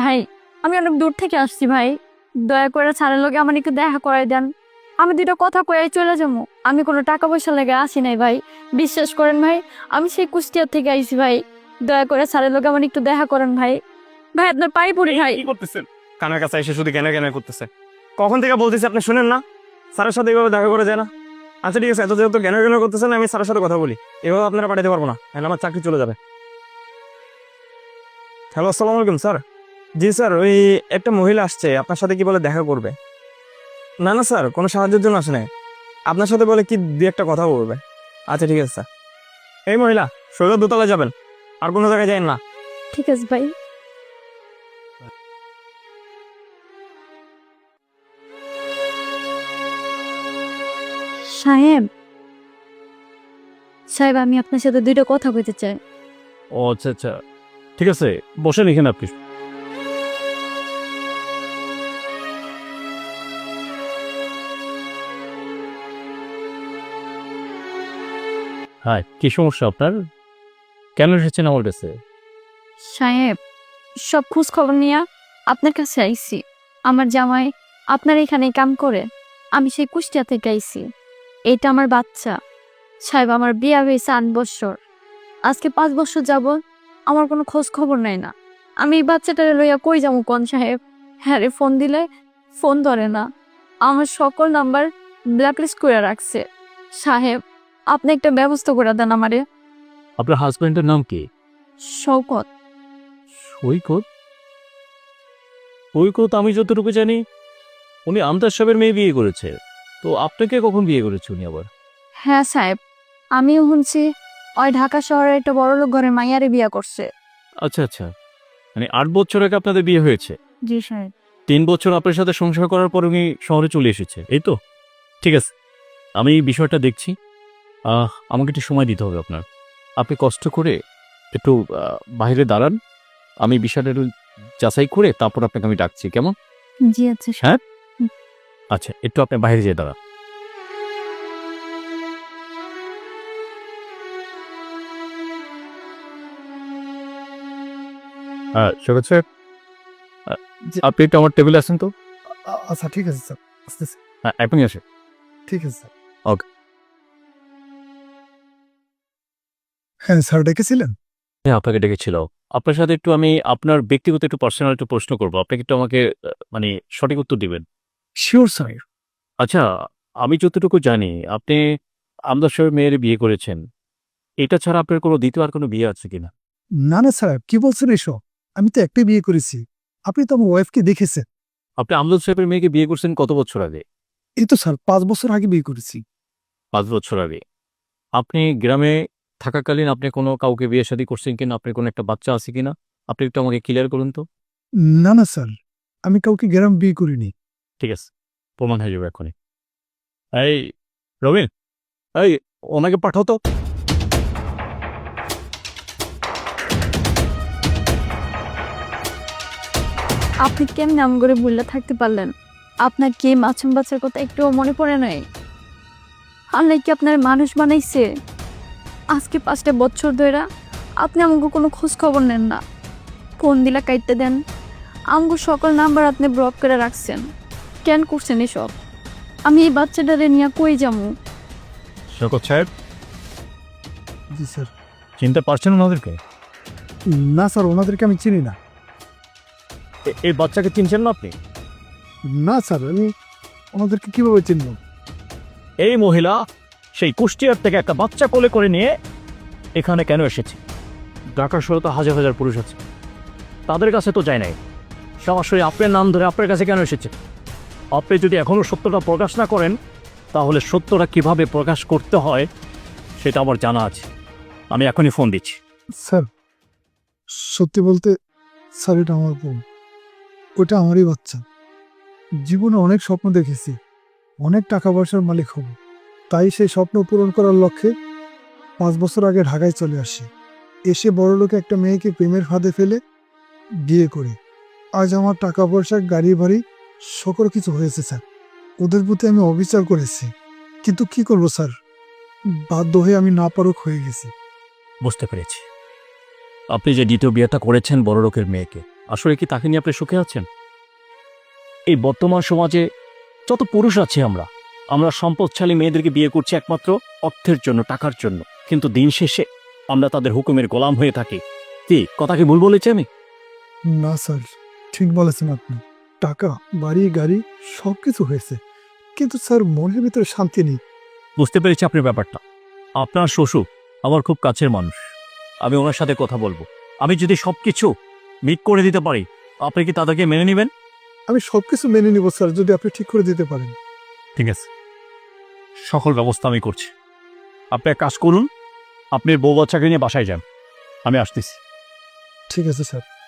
ভাই, আমি অনেক দূর থেকে আসছি ভাই। দয়া করে ছাড়ের লোকে আমার একটু দেখা করাই দেন। আমি দুটো কথা কয়ে চলে যাব। আমি কোনো টাকা পয়সা লেগে আসি নাই ভাই। বিশ্বাস করেন ভাই, আমি সেই কুষ্টিয়ার থেকে আইছি ভাই। দয়া করে ছাড়ের লোকে আমার একটু দেখা করেন ভাই। ভাই, আপনার পাই পড়ি ভাই। কি করতেছেন? কানের কাছে এসে শুধু কেনা কেনা করতেছে। কখন থেকে বলতেছি আপনি শুনেন না? স্যারের সাথে এভাবে দেখা করে যায় না। আচ্ছা ঠিক আছে, এত যেহেতু জ্ঞান জ্ঞান করতেছেন, আমি স্যারের সাথে কথা বলি। এভাবে আপনারা পাঠাতে পারব না আমার চাকরি চলে যাবে। হ্যালো, আসসালামু আলাইকুম, স্যার। জি স্যার ওই একটা মহিলা আসছে আপনার সাথে কি বলে দেখা করবে? না না স্যার কোনো সাহায্যের জন্য আসে নাই। আপনার সাথে বলে কি দু একটা কথা বলবে? আচ্ছা ঠিক আছে স্যার। এই মহিলা সোজা দোতলা যাবেন আর কোনো জায়গায় যাই না। ঠিক আছে ভাই। সাহেব সাহেব আমি আপনার সাথে দুইটা কথা কইতে চাই। ও আচ্ছা আচ্ছা। ঠিক আছে বসেন এখানে আপনি। হ্যাঁ কি সমস্যা আপনার? কেন এসেছেন আমার কাছে? সাহেব, সব খোঁজ খবর নিয়ে আপনার কাছে আইছি। আমার জামাই আপনার এখানে কাম করে, আমি সেই কুষ্টিয়া থেকে আইছি। এটা আমার বাচ্চা। সাহেব, আমার বিয়া হয়েছে আট বছর। আজকে পাঁচ বছর যাব আমার কোনো খোঁজ খবর নাই না। আমি এই বাচ্চাটারে লইয়া কই যাব কোন সাহেব? হ্যাঁ রে, ফোন দিলে ফোন ধরে না। আমার সকল নাম্বার ব্ল্যাকলিস্ট করে রাখছে। সাহেব আপনি একটা ব্যবস্থা করে দেন আমারে। আপনার হাজব্যান্ডের নাম কি? শৌকত সৈকত সৈকত আমি যতটুকু জানি উনি আমতার সাহেবের মেয়ে বিয়ে করেছে। তো আপনাকে কখন বিয়ে করেছে উনি আবার? হ্যাঁ সাহেব আমিও শুনছি ওই ঢাকা শহরের একটা বড় লোক ঘরে মাইয়ারে বিয়ে করছে। আচ্ছা আচ্ছা। মানে আট বছর আগে আপনাদের বিয়ে হয়েছে? জি সাহেব। তিন বছর আপনার সাথে সংসার করার পর উনি শহরে চলে এসেছে এই তো? ঠিক আছে। আমি এই বিষয়টা দেখছি। আমাকে একটু সময় দিতে হবে আপনার। আপনি কষ্ট করে একটু বাইরে দাঁড়ান। আমি বিষয়টা একটু যাচাই করে তারপর আপনাকে আমি ডাকছি কেমন? জি আচ্ছা হ্যাঁ? আচ্ছা একটু আপনি বাইরে যেয়ে দাঁড়ান। হ্যাঁ সৈকত স্যার? আপনি একটু আমার টেবিলে আসেন তো? আচ্ছা ঠিক আছে স্যার। হ্যাঁ এখনই আসেন। ঠিক আছে স্যার। Okay. হ্যাঁ স্যার ডেকেছিলেন? হ্যাঁ আপনাকে ডেকেছিল। আপনার সাথে একটু আমি আপনার ব্যক্তিগত একটু পার্সোনাল একটু প্রশ্ন করব। আপনাকে একটু আমাকে মানে সঠিক উত্তর দিবেন? শিওর স্যার আচ্ছা আমি যতটুকু জানি আপনি আমদার সাহেব মেয়ের বিয়ে করেছেন। এটা ছাড়া আপনার কোনো দ্বিতীয় আর কোনো বিয়ে আছে কিনা? না না স্যার কি বলছেন এসব? আমি তো একটাই বিয়ে করেছি। আপনি তো আমার ওয়াইফকে দেখেছেন। আপনি আমদাদ সাহেবের মেয়েকে বিয়ে করছেন কত বছর আগে? এই তো স্যার পাঁচ বছর আগে বিয়ে করেছি। পাঁচ বছর আগে। আপনি গ্রামে থাকাকালীন আপনি কোনো কাউকে বিয়ে শাদী করছেন কিনা আপনার কোনো একটা বাচ্চা আছে কিনা আপনি একটু আমাকে ক্লিয়ার করুন তো। না না স্যার। আমি কাউকে গ্রাম বিয়ে করিনি। ঠিক আছে প্রমাণ হয়ে যাবে এখনই। এই রবিন এই ওনাকে পাঠাও তো। আপনি কেমন নাম করে বললে থাকতে পারলেন? আপনার কি মাছুম বাচ্চার কথা একটুও মনে পড়ে নাই? আল্লাহ কি আপনার মানুষ বানাইছে? আজকে পাঁচটা বছর ধরে আপনি আমাকে কোনো খোঁজ খবর নেন না। ফোন দিলা কাইতে দেন। আমগো সকল নাম্বার আপনি ব্লক করে রাখছেন। কেন করছেন এসব? আমি এই বাচ্চাটারে নিয়ে কই যাব শকত সাহেব? জি স্যার। চিনতে পারছেন ওনাদেরকে? না স্যার ওনাদেরকে আমি চিনি না। এ- এই বাচ্চাকে চিনছেন না আপনি? না স্যার আমি ওনাদেরকে কীভাবে চিনব? এই মহিলা সেই কুষ্টিয়ার থেকে একটা বাচ্চা কোলে করে নিয়ে এখানে কেন এসেছে? ঢাকা শহরে তো হাজার হাজার পুরুষ আছে। তাদের কাছে তো যায় নাই। সরাসরি আপনার নাম ধরে আপনার কাছে কেন এসেছে? আপনি যদি এখনও সত্যটা প্রকাশ না করেন, তাহলে সত্যটা কীভাবে প্রকাশ করতে হয়, সেটা আমার জানা আছে। আমি এখনই ফোন দিচ্ছি। স্যার, সত্যি বলতে স্যার, এটা আমার বোন। ওটা আমারই বাচ্চা। জীবনে অনেক স্বপ্ন দেখেছি। অনেক টাকা পয়সার মালিক হব। তাই সেই স্বপ্ন পূরণ করার লক্ষ্যে পাঁচ বছর আগে ঢাকায় চলে আসি। এসে বড় লোকে একটা মেয়েকে প্রেমের ফাঁদে ফেলে বিয়ে করি। আজ আমার টাকা পয়সা গাড়ি বাড়ি সকল কিছু হয়েছে, স্যার। ওদের প্রতি আমি অবিচার করেছি। কিন্তু কি করব, স্যার? বাধ্য হয়ে আমি না পারক হয়ে গেছি। বুঝতে পেরেছি। আপনি যে দ্বিতীয় বিয়েটা করেছেন বড় লোকের মেয়েকে, আসলে কি তাকে নিয়ে আপনি সুখে আছেন? এই বর্তমান সমাজে যত পুরুষ আছে আমরা আমরা সম্পদশালী মেয়েদেরকে বিয়ে করছি একমাত্র অর্থের জন্য টাকার জন্য। কিন্তু দিন শেষে আমরা তাদের হুকুমের গোলাম হয়ে থাকি। কি কথা কি ভুল বলেছি আমি? না স্যার ঠিক বলেছেন আপনি। টাকা বাড়ি গাড়ি সব কিছু হয়েছে। কিন্তু স্যার মনের ভিতরে শান্তি নেই। বুঝতে পেরেছি আপনার ব্যাপারটা। আপনার শ্বশুর আমার খুব কাছের মানুষ। আমি ওনার সাথে কথা বলব। আমি যদি সব কিছু মিট করে দিতে পারি আপনি কি তাদেরকে মেনে নেবেন? আমি সব কিছু মেনে নিব স্যার যদি আপনি ঠিক করে দিতে পারেন। ঠিক আছে। সকল ব্যবস্থা আমি করছি। আপনি এক কাজ করুন, আপনি বউ বাচ্চাকে নিয়ে বাসায় যান। আমি আসতেছি। ঠিক আছে, স্যার।